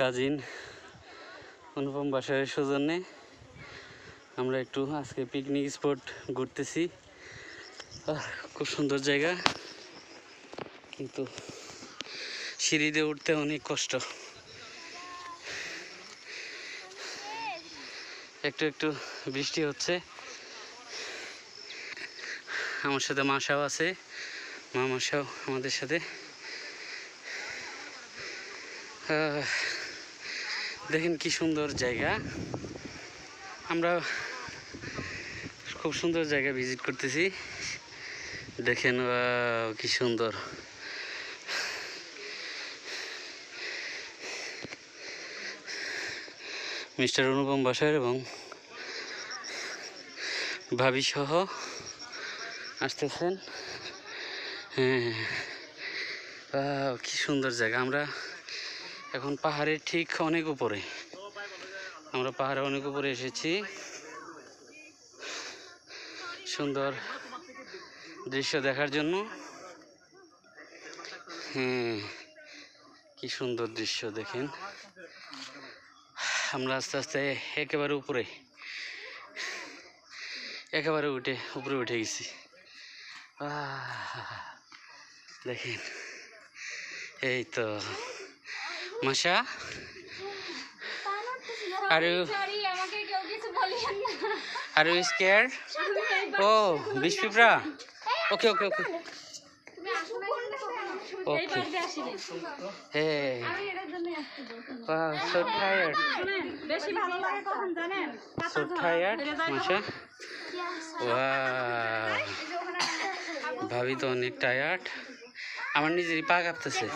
Cousin অনুপম বাসারের সৌজন্যে। আমরা একটু আজকে পিকনিক স্পট ঘুরতেছি। খুব সুন্দর জায়গা। কিন্তু সিঁড়ি দিয়ে উঠতে অনেক কষ্ট। একটু একটু বৃষ্টি হচ্ছে। আমার সাথে মাসাও আছে। মা মাসাও আমাদের সাথে। দেখেন কি সুন্দর জায়গা। আমরা খুব সুন্দর জায়গা ভিজিট করতেছি। দেখেন কি সুন্দর। মিস্টার অনুপম বাসার এবং ভাবি সহ আসতেছেন। হ্যাঁ কি সুন্দর জায়গা। আমরা এখন পাহাড়ের ঠিক অনেক উপরে। আমরা পাহাড়ে অনেক উপরে এসেছি। সুন্দর দৃশ্য দেখার জন্য। হ্যাঁ কি সুন্দর দৃশ্য দেখেন। আমরা আস্তে আস্তে একেবারে উপরে, একেবারে উঠে, উপরে উঠে গেছি। দেখেন, এই তো। মাসা আর আর ইউ স্কেয়ার ও বিশ পিঁপড়া? ওকে ওকে ওকে। হে। বেশি ভালো লাগে কখন জানেন? ভাবি তো অনেক টায়ার্ড আমার নিজেরই পা কাঁপতেছে।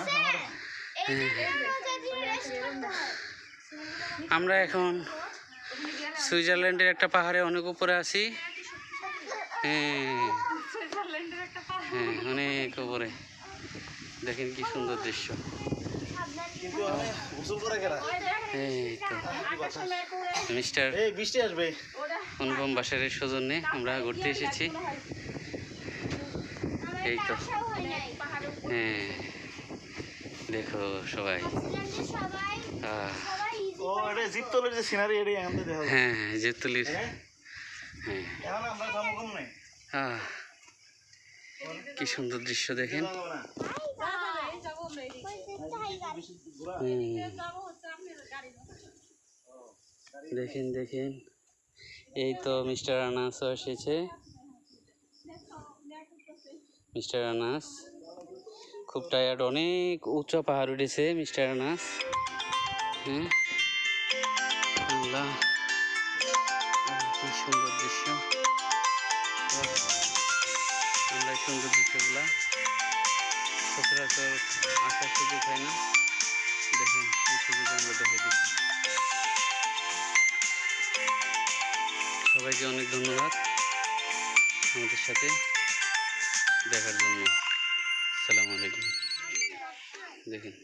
আমরা এখন সুইজারল্যান্ডের একটা পাহাড়ে অনেক উপরে আছি। হ্যাঁ। হ্যাঁ অনেক উপরে। দেখেন কি সুন্দর দৃশ্য। তো। মিস্টার অনুপম বাসারের সৌজন্যে আমরা ঘুরতে এসেছি। এই তো। হ্যাঁ দেখো সবাই। আহ, ও যে সিনারি এটি এখান দেখা হ্যাঁ হ্যাঁ? হ্যাঁ? এখন আমরা যাব কম কি সুন্দর দৃশ্য দেখেন। দেখেন দেখেন। এই তো মিস্টার আনাসও এসেছে। মিস্টার আনাস। খুব টায়ার্ড অনেক উঁচু পাহাড় উঠেছে মিস্টার আনাস। হ্যাঁ? আল্লাহ কি সুন্দর দৃশ্য। আমরা সুন্দর দৃশ্যগুলা। সচরাচর আসার সুযোগ হয় না। দেখেন, এই সুযোগ আমরা দেখে দিচ্ছি। সবাইকে অনেক ধন্যবাদ আমাদের সাথে দেখার জন্য। সালাম আলাইকুম। দেখেন।